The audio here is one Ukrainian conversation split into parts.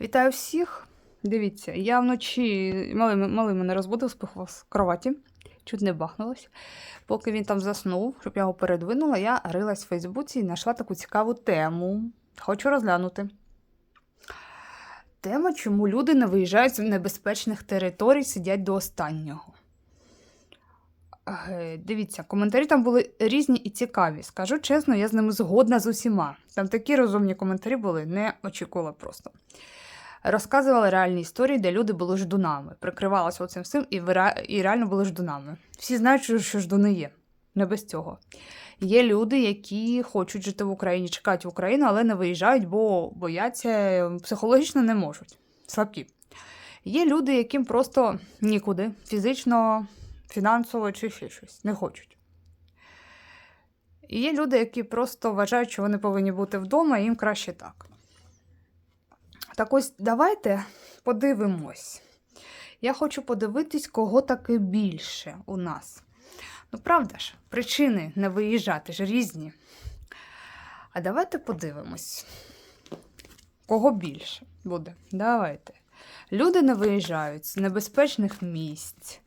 Вітаю всіх. Дивіться, я вночі малий, малий мене розбудив, спихав з кроваті, чуть не бахнулась. Поки він там заснув, щоб я його передвинула, я рилась в Фейсбуці і знайшла таку цікаву тему. Хочу розглянути. Тема, чому люди не виїжджають з небезпечних територій, сидять до останнього. Е, Дивіться, коментарі там були різні і цікаві. Скажу чесно, я з ними згодна з усіма. Там такі розумні коментарі були, не очікувала просто. Розказували реальні історії, де люди були ждунами, прикривалися оцим всім і, і реально були ждунами. Всі знають, що- ждуни є. Не без цього. Є люди, які хочуть жити в Україні, чекають в Україну, але не виїжджають, бо бояться психологічно не можуть. Слабкі. Є люди, яким просто нікуди, фізично, фінансово чи ще щось, не хочуть. І є люди, які просто вважають, що вони повинні бути вдома, і їм краще так. Так ось давайте подивимось. Я хочу подивитись, кого таки більше у нас. Ну, правда ж, причини не виїжджати ж різні. А давайте подивимось, кого більше буде. Давайте. Люди не виїжджають з небезпечних місць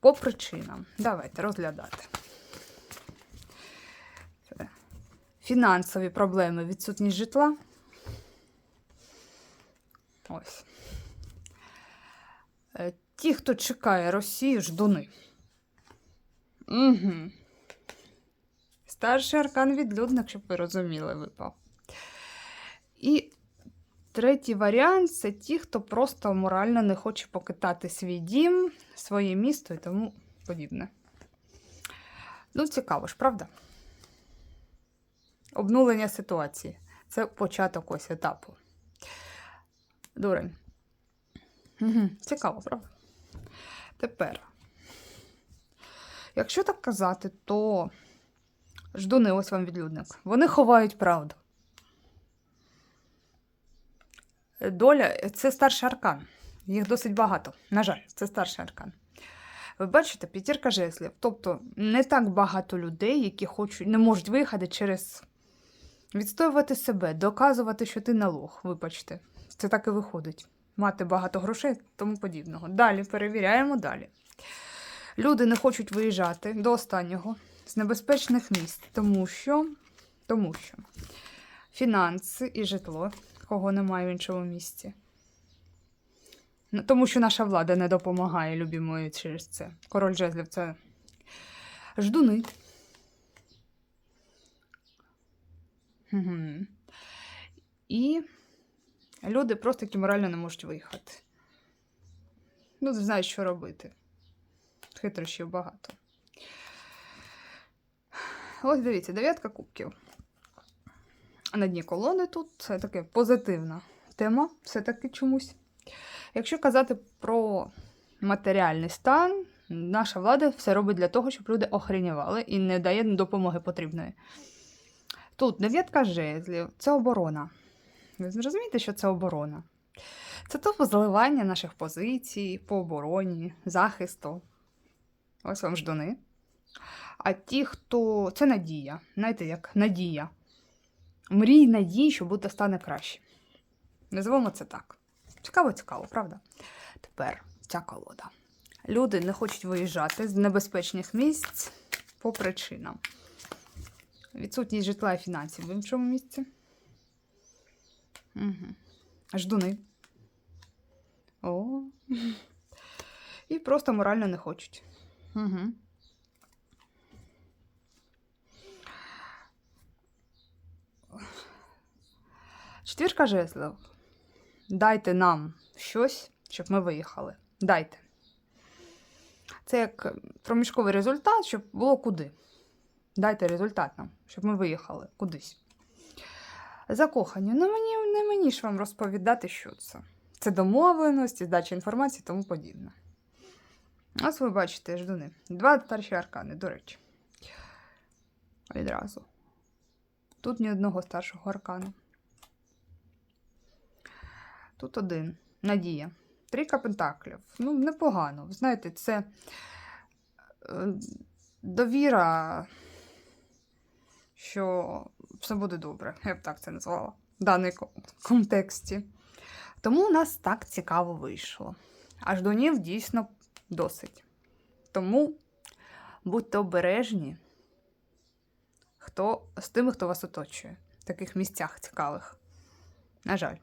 по причинам. Давайте розглядати. Фінансові проблеми, відсутність житла. Ось. Е, Ті, хто чекає Росію, ждуни. Угу. Старший аркан відлюдник, щоб ви розуміли, випав. І третій варіант це ті, хто просто морально не хоче покидати свій дім, своє місто і тому подібне. Ну, цікаво ж, правда? Обнулення ситуації. Це початок ось етапу. Дурень. Угу. Цікаво, правда? Тепер. Якщо так казати, то ждуни, ось вам відлюдник. Вони ховають правду. Доля це старший аркан. Їх досить багато. На жаль, це старший аркан. Ви бачите, п'ятірка жезлів. Тобто не так багато людей, які хочуть, не можуть виїхати через відстоювати себе, доказувати, що ти налог. Вибачте, це так і виходить. Мати багато грошей тому подібного. Далі перевіряємо далі. Люди не хочуть виїжджати до останнього з небезпечних місць, тому що, тому що фінанси і житло, кого немає в іншому місці. Ну, Тому що наша влада не допомагає любімої через це. Король жезлів це ждуни. Угу. І люди просто які морально не можуть виїхати. Ну, не знають, що робити. Хитрощів багато. Ось дивіться, дев'ятка кубків. На дні колони тут це таке позитивна тема, все-таки чомусь. Якщо казати про матеріальний стан, наша влада все робить для того, щоб люди охренювали і не дає допомоги потрібної. Тут дев'ятка жезлів це оборона. Ви розумієте, що це оборона? Це то зливання наших позицій по обороні, захисту. Ось вам ждуни. А ті, хто. Це надія. Знаєте, як надія. Мрій надії, що буде стане краще. Називаємо це так. Цікаво, цікаво, правда? Тепер ця колода. Люди не хочуть виїжджати з небезпечних місць по причинам. Відсутність житла і фінансів в іншому місці. Угу. Ждуни. О. І просто морально не хочуть. Угу. Четвірка жезлів. Дайте нам щось, щоб ми виїхали. Дайте. Це як проміжковий результат, щоб було куди. Дайте результат нам, щоб ми виїхали кудись. Закохані. Ну мені не мені ж вам розповідати, що це. Це домовленості, здача інформації і тому подібне. Ось ви бачите, ждуни. Два старші аркани, до речі. Відразу. Тут ні одного старшого аркану. Тут один. Надія. Трійка пентаклів. Ну, непогано. Знаєте, це е, довіра, що все буде добре. Я б так це назвала в даний контексті. Тому у нас так цікаво вийшло. Аж до нів дійсно досить. Тому будьте обережні хто, з тими, хто вас оточує в таких місцях цікавих. На жаль.